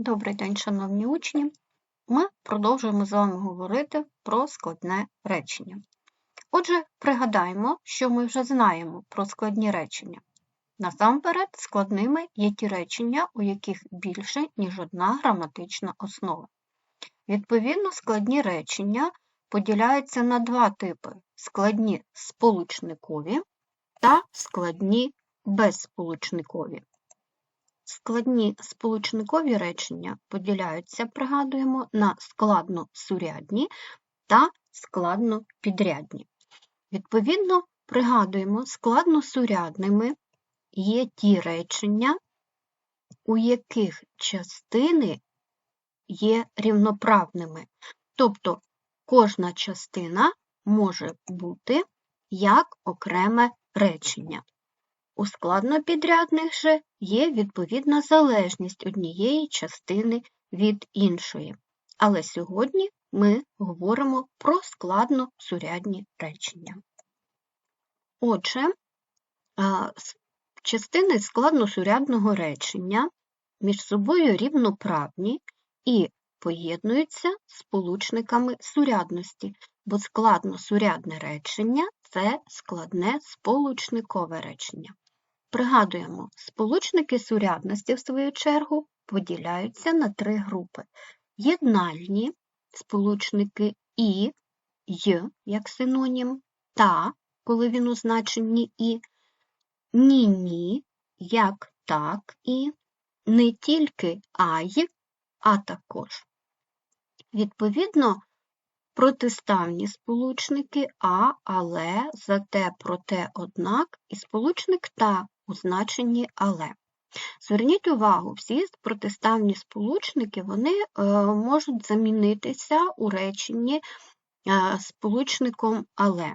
Добрий день, шановні учні! Ми продовжуємо з вами говорити про складне речення. Отже, пригадаємо, що ми вже знаємо про складні речення. Насамперед, складними є ті речення, у яких більше, ніж одна граматична основа. Відповідно, складні речення поділяються на два типи: складні сполучникові та складні безсполучникові. Складні сполучникові речення поділяються, пригадуємо, на складно-сурядні та складно-підрядні. Відповідно, пригадуємо, складно-сурядними є ті речення, у яких частини є рівноправними. Тобто кожна частина може бути як окреме речення. У складнопідрядних же є відповідна залежність однієї частини від іншої. Але сьогодні ми говоримо про складно-сурядні речення. Отже, частини складно-сурядного речення між собою рівноправні і поєднуються сполучниками сурядності, бо складно-сурядне речення це складне сполучникове речення. Пригадуємо, сполучники сурядності, в свою чергу, поділяються на три групи: єднальні сполучники і, й, як синонім, та, коли він у значенні і, ні-ні, як так і, не тільки ай, а також. Відповідно, протиставні сполучники а, але, зате, проте, однак і сполучник та у значенні але. Зверніть увагу, всі протиставні сполучники вони е, можуть замінитися у реченні е, сполучником але.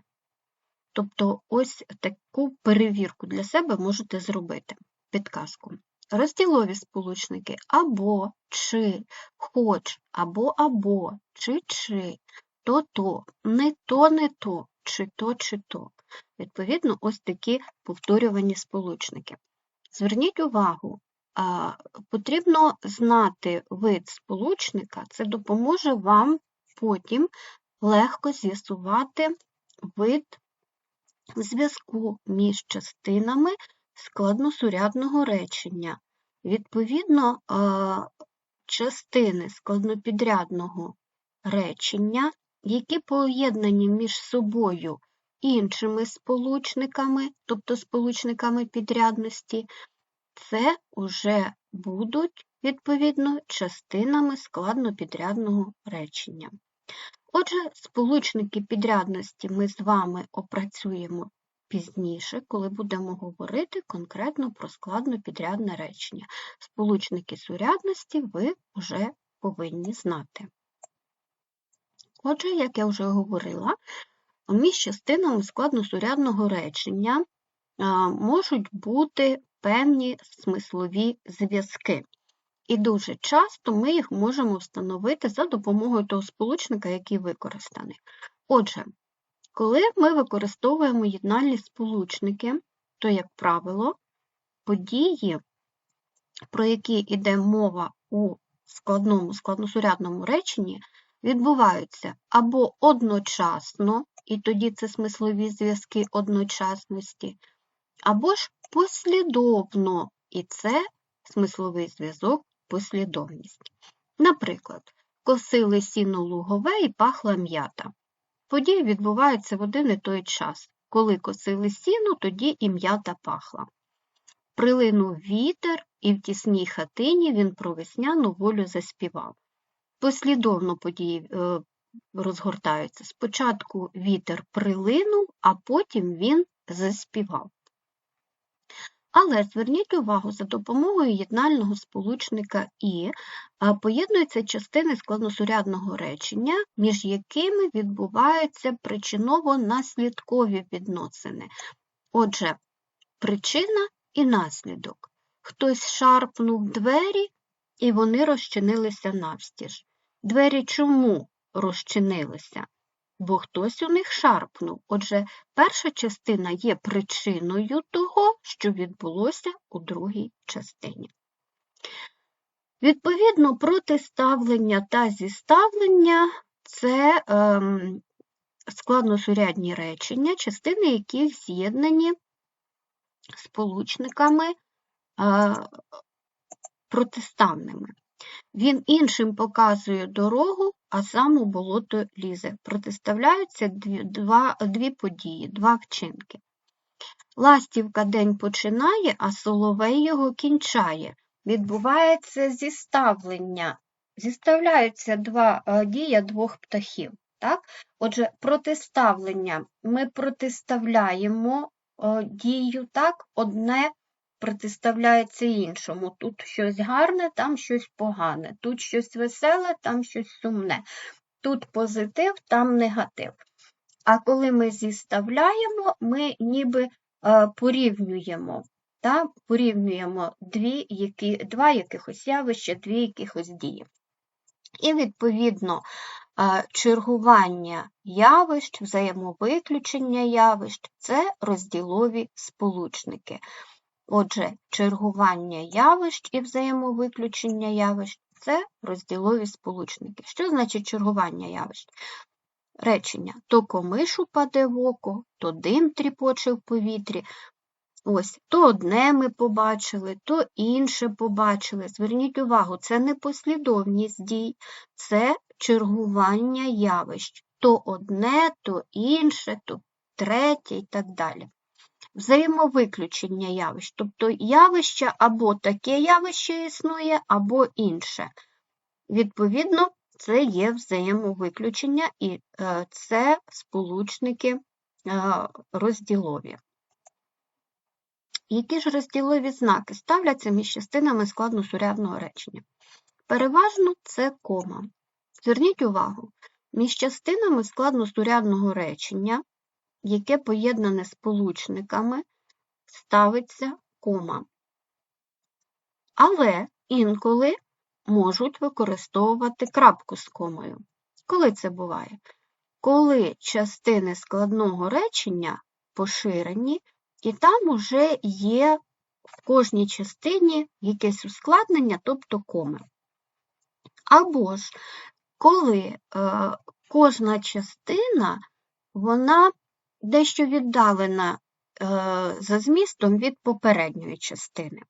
Тобто, ось таку перевірку для себе можете зробити. Підказку. Розділові сполучники або, чи, хоч, або або, чи чи, то-то, не то, не то, чи то, чи то. Відповідно, ось такі повторювані сполучники. Зверніть увагу, потрібно знати вид сполучника, це допоможе вам потім легко з'ясувати вид зв'язку між частинами складносурядного речення. Відповідно, частини складнопідрядного речення, які поєднані між собою іншими сполучниками, тобто сполучниками підрядності, це вже будуть, відповідно, частинами складнопідрядного речення. Отже, сполучники підрядності ми з вами опрацюємо пізніше, коли будемо говорити конкретно про складнопідрядне речення. Сполучники сурядності ви вже повинні знати. Отже, як я вже говорила, між частинами складносурядного речення можуть бути певні смислові зв'язки. І дуже часто ми їх можемо встановити за допомогою того сполучника, який використаний. Отже, коли ми використовуємо єднальні сполучники, то, як правило, події, про які йде мова у складному складносурядному реченні, відбуваються або одночасно, і тоді це смислові зв'язки одночасності, або ж послідовно, і це смисловий зв'язок послідовність. Наприклад, косили сіно лугове і пахла м'ята. Події відбуваються в один і той час. Коли косили сіно, тоді і м'ята пахла. Прилинув вітер, і в тісній хатині він про весняну волю заспівав. Послідовно події е, розгортаються. Спочатку вітер прилинув, а потім він заспівав. Але зверніть увагу, за допомогою єднального сполучника І поєднуються частини складносурядного речення, між якими відбуваються причиново-наслідкові відносини. Отже, причина і наслідок. Хтось шарпнув двері, і вони розчинилися навстіж. Двері чому розчинилися? Бо хтось у них шарпнув. Отже, перша частина є причиною того, що відбулося у другій частині. Відповідно, протиставлення та зіставлення це ем, складносурядні речення, частини яких з'єднані сполучниками е, протиставними. Він іншим показує дорогу, а сам у болото лізе. Протиставляються дві, два, дві події, два вчинки. Ластівка день починає, а соловей його кінчає. Відбувається зіставлення. Зіставляються два е, дія двох птахів. Так? Отже, протиставлення. Ми протиставляємо е, дію, так, одне протиставляється іншому. Тут щось гарне, там щось погане, тут щось веселе, там щось сумне. Тут позитив, там негатив. А коли ми зіставляємо, ми ніби е, порівнюємо. Та, порівнюємо дві, які, два якихось явища, дві якихось дії. І, відповідно, е, чергування явищ, взаємовиключення явищ це розділові сполучники. Отже, чергування явищ і взаємовиключення явищ це розділові сполучники. Що значить чергування явищ? Речення то комиш упаде в око, то дим тріпоче в повітрі. Ось, то одне ми побачили, то інше побачили. Зверніть увагу, це не послідовність дій, це чергування явищ. То одне, то інше, то третє і так далі взаємовиключення явищ, тобто явище або таке явище існує, або інше. Відповідно, це є взаємовиключення і е, це сполучники е, розділові. Які ж розділові знаки ставляться між частинами складносурядного речення? Переважно це кома. Зверніть увагу, між частинами складносурядного речення яке поєднане сполучниками, ставиться кома. Але інколи можуть використовувати крапку з комою. Коли це буває? Коли частини складного речення поширені, і там уже є в кожній частині якесь ускладнення, тобто коми. Або ж коли е, кожна частина вона дещо віддалена е, за змістом від попередньої частини.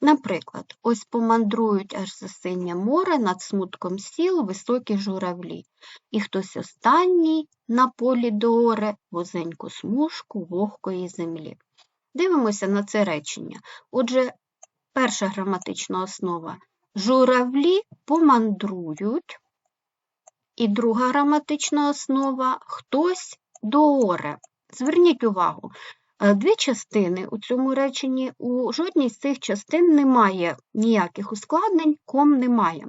Наприклад, ось помандрують аж за синє море над смутком сіл високі журавлі, і хтось останній на полі доре возеньку смужку вогкої землі. Дивимося на це речення. Отже, перша граматична основа журавлі помандрують, і друга граматична основа хтось дооре. Зверніть увагу, е, дві частини у цьому реченні, у жодній з цих частин немає ніяких ускладнень, ком немає.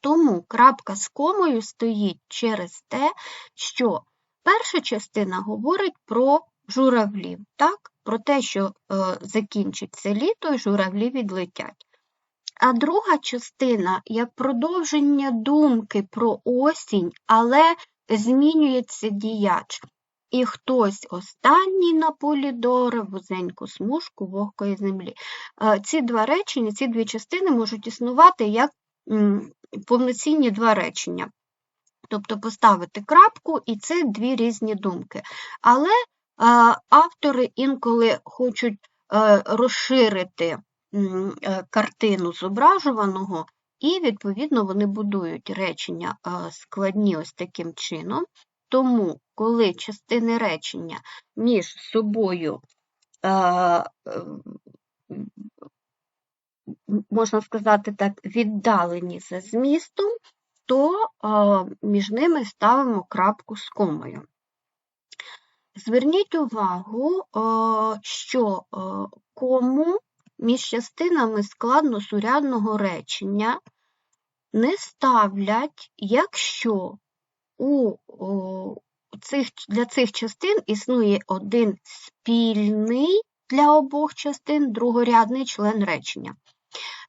Тому крапка з комою стоїть через те, що перша частина говорить про журавлів, так? про те, що е, закінчиться літо і журавлі відлетять. А друга частина як продовження думки про осінь, але змінюється діяч і хтось останній на полі доре вузеньку смужку вогкої землі. Е, ці два речення, ці дві частини можуть існувати як повноцінні два речення. Тобто поставити крапку, і це дві різні думки. Але е, автори інколи хочуть е, розширити картину зображуваного, і, відповідно, вони будують речення складні ось таким чином. Тому, коли частини речення між собою, е, можна сказати так, віддалені за змістом, то е, між ними ставимо крапку з комою. Зверніть увагу, е, що кому між частинами складно-сурядного речення не ставлять, якщо у цих, для цих частин існує один спільний для обох частин другорядний член речення.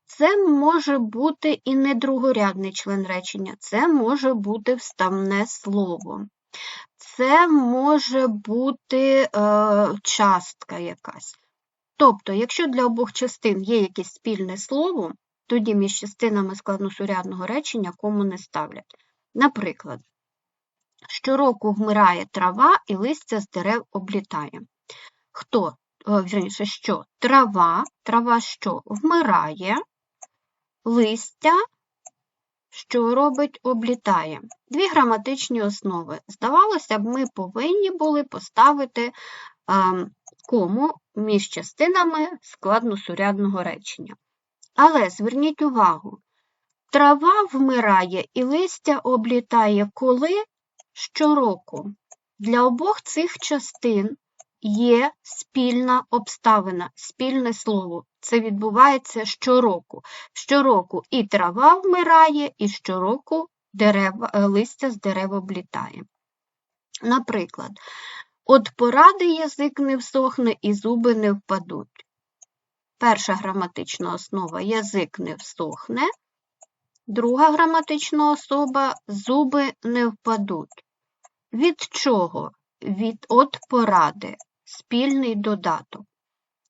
Це може бути і не другорядний член речення, це може бути вставне слово. Це може бути е, частка якась. Тобто, якщо для обох частин є якесь спільне слово, тоді між частинами складносурядного речення кому не ставлять. Наприклад, щороку вмирає трава і листя з дерев облітає. Хто, вірніше, що? Трава, трава що? Вмирає, листя, що робить, облітає. Дві граматичні основи. Здавалося б, ми повинні були поставити а, кому між частинами складносурядного речення. Але зверніть увагу, трава вмирає і листя облітає коли щороку. Для обох цих частин є спільна обставина, спільне слово. Це відбувається щороку. Щороку і трава вмирає, і щороку дерева, е, листя з дерев облітає. Наприклад, от поради язик не всохне і зуби не впадуть. Перша граматична основа язик не всохне, друга граматична особа зуби не впадуть. Від чого? Від от поради, спільний додаток.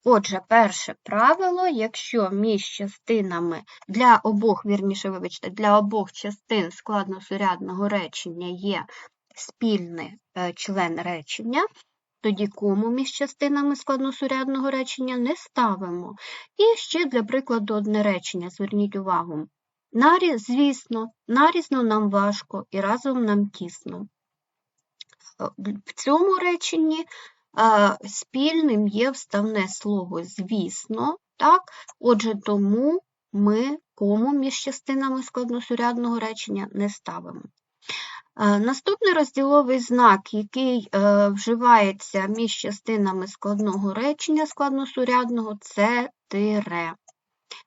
Отже, перше правило, якщо між частинами для обох, вірніше, вибачте, для обох частин складносурядного речення є спільний е, член речення, тоді кому між частинами складносурядного речення не ставимо. І ще для прикладу одне речення, зверніть увагу. Нарі, звісно, нарізно нам важко і разом нам тісно. В цьому реченні спільним є вставне слово звісно, так? Отже, тому ми кому між частинами складносурядного речення не ставимо. Наступний розділовий знак, який е, вживається між частинами складного речення складносурядного, це тире.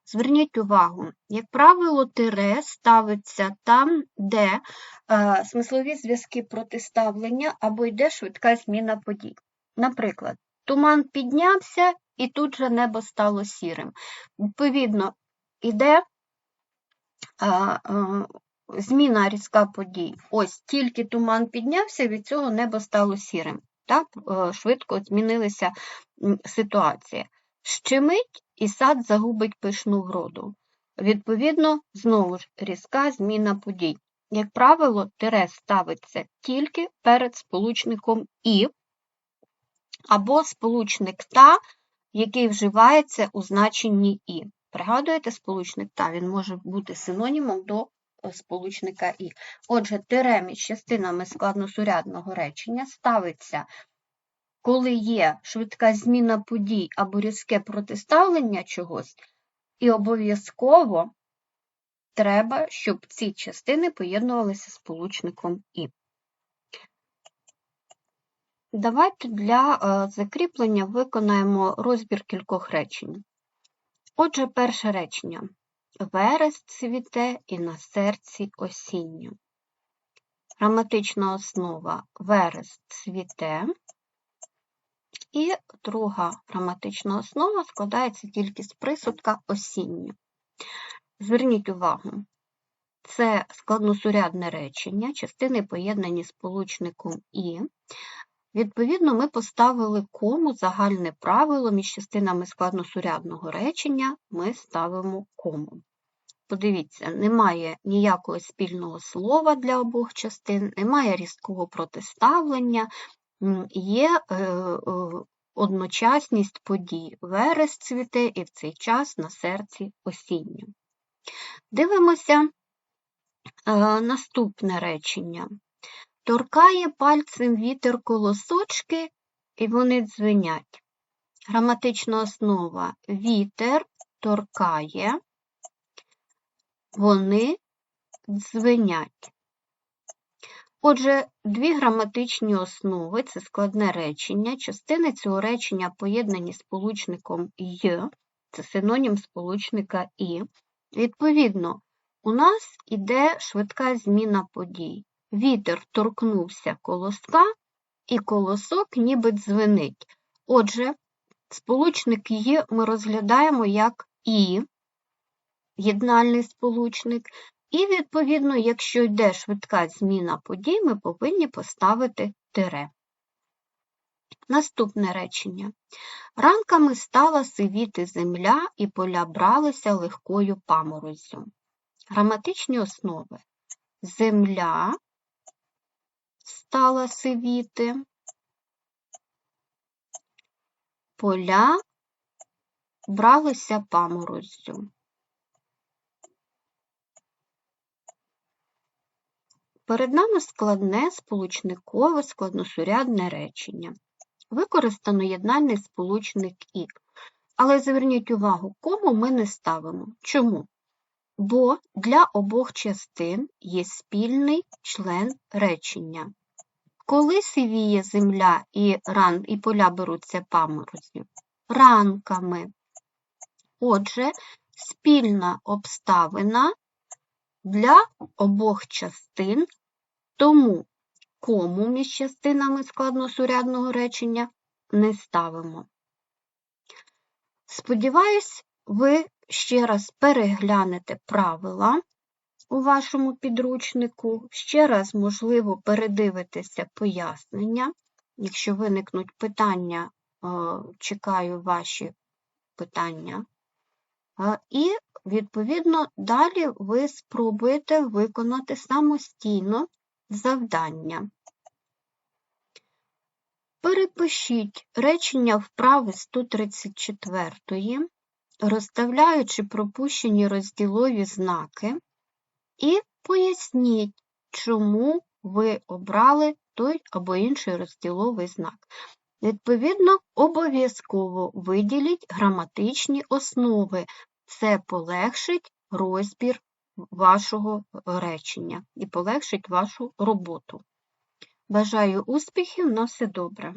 Зверніть увагу, як правило, тире ставиться там, де е, смислові зв'язки протиставлення або йде швидка зміна подій. Наприклад, туман піднявся і тут же небо стало сірим. Відповідно, йде а, а, зміна різка подій. Ось тільки туман піднявся, від цього небо стало сірим. Так, е, Швидко змінилася ситуація. Щемить і сад загубить пишну вроду. Відповідно, знову ж різка зміна подій. Як правило, тире ставиться тільки перед сполучником І або сполучник та, який вживається у значенні І. Пригадуєте сполучник та, він може бути синонімом до е, сполучника І. Отже, тире між частинами складносурядного речення ставиться, коли є швидка зміна подій або різке протиставлення чогось, і обов'язково треба, щоб ці частини поєднувалися з сполучником І. Давайте для е, закріплення виконаємо розбір кількох речень. Отже, перше речення. Верес цвіте і на серці осінню. Граматична основа верес цвіте. І друга граматична основа складається тільки з присудка осінню. Зверніть увагу, це складносурядне речення, частини поєднані сполучником І. Відповідно, ми поставили кому загальне правило між частинами складносурядного речення ми ставимо кому. Подивіться, немає ніякого спільного слова для обох частин, немає різкого протиставлення, є е, е, одночасність подій. Верес цвіте і в цей час на серці осінню. Дивимося е, наступне речення. Торкає пальцем вітер колосочки, і вони дзвенять. Граматична основа вітер торкає, вони дзвенять. Отже, дві граматичні основи це складне речення. Частини цього речення поєднані сполучником «й», це синонім сполучника І. Відповідно, у нас іде швидка зміна подій. Вітер торкнувся колоска, і колосок ніби дзвенить. Отже, сполучник «й» ми розглядаємо як І, єднальний сполучник, і, відповідно, якщо йде швидка зміна подій, ми повинні поставити тире. Наступне речення. Ранками стала сивіти земля, і поля бралися легкою памороззю. Граматичні основи. Земля стала сивіти, поля бралися памороззю. Перед нами складне сполучникове складносурядне речення. Використано єднальний сполучник «і». Але зверніть увагу, кому ми не ставимо. Чому? Бо для обох частин є спільний член речення. Коли сивіє земля і ран, і поля беруться паморозю? Ранками. Отже, спільна обставина для обох частин, тому кому між частинами складносурядного речення не ставимо. Сподіваюсь, ви ще раз переглянете правила у вашому підручнику, ще раз, можливо, передивитеся пояснення. Якщо виникнуть питання, е, чекаю ваші питання. Е, І, відповідно, далі ви спробуєте виконати самостійно завдання. Перепишіть речення вправи 134, розставляючи пропущені розділові знаки, і поясніть, чому ви обрали той або інший розділовий знак. Відповідно, обов'язково виділіть граматичні основи. Це полегшить розбір вашого речення і полегшить вашу роботу. Бажаю успіхів, на все добре!